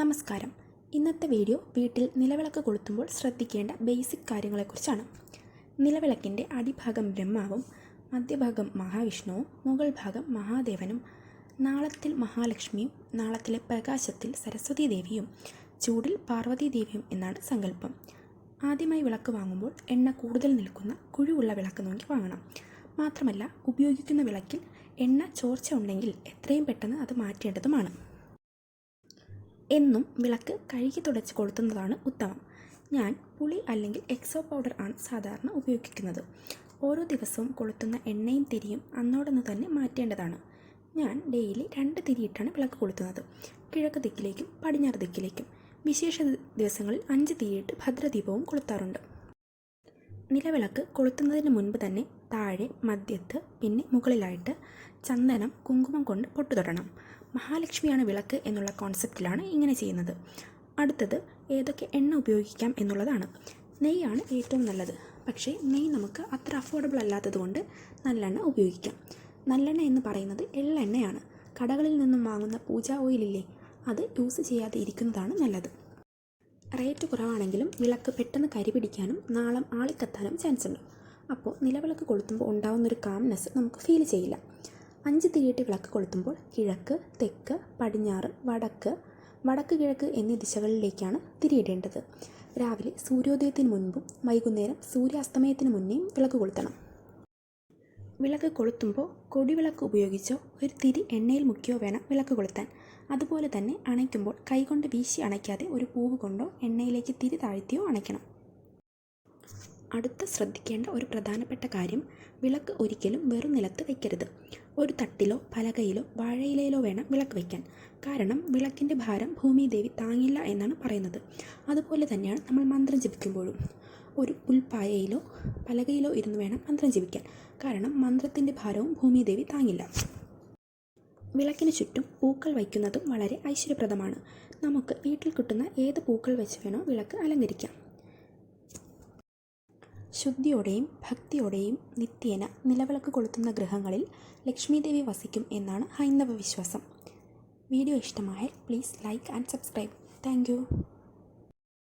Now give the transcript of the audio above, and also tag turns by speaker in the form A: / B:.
A: നമസ്കാരം. ഇന്നത്തെ വീഡിയോ വീട്ടിൽ നിലവിളക്ക് കൊളുത്തുമ്പോൾ ശ്രദ്ധിക്കേണ്ട ബേസിക് കാര്യങ്ങളെക്കുറിച്ചാണ്. നിലവിളക്കിന്റെ അടിഭാഗം ബ്രഹ്മാവും മധ്യഭാഗം മഹാവിഷ്ണുവും മുകൾ ഭാഗം മഹാദേവനും നാളത്തിൽ മഹാലക്ഷ്മിയും നാളത്തിലെ പ്രകാശത്തിൽ സരസ്വതി ദേവിയും ചൂടിൽ പാർവതി ദേവിയും എന്നാണ് സങ്കല്പം. ആദ്യമായി വിളക്ക് വാങ്ങുമ്പോൾ എണ്ണ കൂടുതൽ നിൽക്കുന്ന കുഴിവുള്ള വിളക്ക് നോക്കി വാങ്ങണം. മാത്രമല്ല ഉപയോഗിക്കുന്ന വിളക്കിൽ എണ്ണ ചോർച്ച ഉണ്ടെങ്കിൽ എത്രയും പെട്ടെന്ന് അത് മാറ്റേണ്ടതുമാണ്. എന്നും വിളക്ക് കഴുകി തുടച്ച് കൊളുത്തുന്നതാണ് ഉത്തമം. ഞാൻ പുളി അല്ലെങ്കിൽ എക്സോ പൗഡർ ആണ് സാധാരണ ഉപയോഗിക്കുന്നത്. ഓരോ ദിവസവും കൊളുത്തുന്ന എണ്ണയും തിരിയും അന്നോടൊന്ന് തന്നെ മാറ്റേണ്ടതാണ്. ഞാൻ ഡെയിലി രണ്ട് തിരിയിട്ടാണ് വിളക്ക് കൊളുത്തുന്നത്. കിഴക്ക് ദിക്കിലേക്കും പടിഞ്ഞാറ് ദിക്കിലേക്കും. വിശേഷ ദിവസങ്ങളിൽ അഞ്ച് തിരിയിട്ട് ഭദ്രദീപവും കൊളുത്താറുണ്ട്. നിലവിളക്ക് കൊളുത്തുന്നതിന് മുൻപ് തന്നെ താഴെ മധ്യത്ത് പിന്നെ മുകളിലായിട്ട് ചന്ദനം കുങ്കുമം കൊണ്ട് പൊട്ടുതൊടണം. മഹാലക്ഷ്മിയാണ് വിളക്ക് എന്നുള്ള കോൺസെപ്റ്റിലാണ് ഇങ്ങനെ ചെയ്യുന്നത്. അടുത്തത് ഏതൊക്കെ എണ്ണ ഉപയോഗിക്കാം എന്നുള്ളതാണ്. നെയ്യാണ് ഏറ്റവും നല്ലത്. പക്ഷേ നെയ്യ് നമുക്ക് അത്ര അഫോർഡബിൾ അല്ലാത്തതുകൊണ്ട് നല്ലെണ്ണ ഉപയോഗിക്കാം. നല്ലെണ്ണ എന്ന് പറയുന്നത് എള്ളെണ്ണയാണ്. കടകളിൽ നിന്നും വാങ്ങുന്ന പൂജാ ഓയിലില്ലേ അത് യൂസ് ചെയ്യാതെ ഇരിക്കുന്നതാണ് നല്ലത്. റേറ്റ് കുറവാണെങ്കിലും വിളക്ക് പെട്ടെന്ന് കരി പിടിക്കാനും നാളം ആളിക്കത്താനും ചാൻസ് ഉണ്ട് അപ്പോൾ നിലവിളക്ക് കൊളുത്തുമ്പോൾ ഉണ്ടാകുന്നൊരു കാംനെസ് നമുക്ക് ഫീൽ ചെയ്യില്ല. അഞ്ച് തിരിയിട്ട് വിളക്ക് കൊളുത്തുമ്പോൾ കിഴക്ക് തെക്ക് പടിഞ്ഞാറ് വടക്ക് വടക്ക് കിഴക്ക് എന്നീ ദിശകളിലേക്കാണ് തിരിയിടേണ്ടത്. രാവിലെ സൂര്യോദയത്തിന് മുൻപും വൈകുന്നേരം സൂര്യാസ്തമയത്തിന് മുന്നേയും വിളക്ക് കൊളുത്തണം. വിളക്ക് കൊളുത്തുമ്പോൾ കൊടിവിളക്ക് ഉപയോഗിച്ചോ? ഒരു തിരി എണ്ണയിൽ മുക്കിയോ വേണം വിളക്ക് കൊളുത്താൻ. അതുപോലെ തന്നെ അണയ്ക്കുമ്പോൾ കൈകൊണ്ട് വീശി അണയ്ക്കാതെ ഒരു പൂവ് കൊണ്ടോ എണ്ണയിലേക്ക് തിരി താഴ്ത്തിയോ അണയ്ക്കണം. അടുത്ത ശ്രദ്ധിക്കേണ്ട ഒരു പ്രധാനപ്പെട്ട കാര്യം വിളക്ക് ഒരിക്കലും വെറും നിലത്ത് വയ്ക്കരുത് ഒരു തട്ടിലോ പലകയിലോ വാഴയിലയിലോ വേണം വിളക്ക് വയ്ക്കാൻ കാരണം വിളക്കിന്റെ ഭാരം ഭൂമിദേവി താങ്ങില്ല എന്നാണ് പറയുന്നത്. അതുപോലെ തന്നെയാണ് നമ്മൾ മന്ത്രം ജപിക്കുമ്പോഴും. ഒരു പുൽപ്പായയിലോ പലകയിലോ ഇരുന്ന് വേണം മന്ത്രം ജപിക്കാൻ. കാരണം മന്ത്രത്തിന്റെ ഭാരവും ഭൂമിദേവി താങ്ങില്ല. വിളക്കിന് ചുറ്റും പൂക്കൾ വയ്ക്കുന്നതും വളരെ ഐശ്വര്യപ്രദമാണ്. നമുക്ക് വീട്ടിൽ കിട്ടുന്ന ഏത് പൂക്കൾ വെച്ച് വേണോ വിളക്ക് അലങ്കരിക്കാം. ശുദ്ധിയോടെയും ഭക്തിയോടെയും നിത്യേന നിലവിളക്ക് കൊളുത്തുന്ന ഗൃഹങ്ങളിൽ ലക്ഷ്മീദേവി വസിക്കും എന്നാണ് ഹൈന്ദവ വിശ്വാസം. വീഡിയോ ഇഷ്ടമായാൽ please like and subscribe. Thank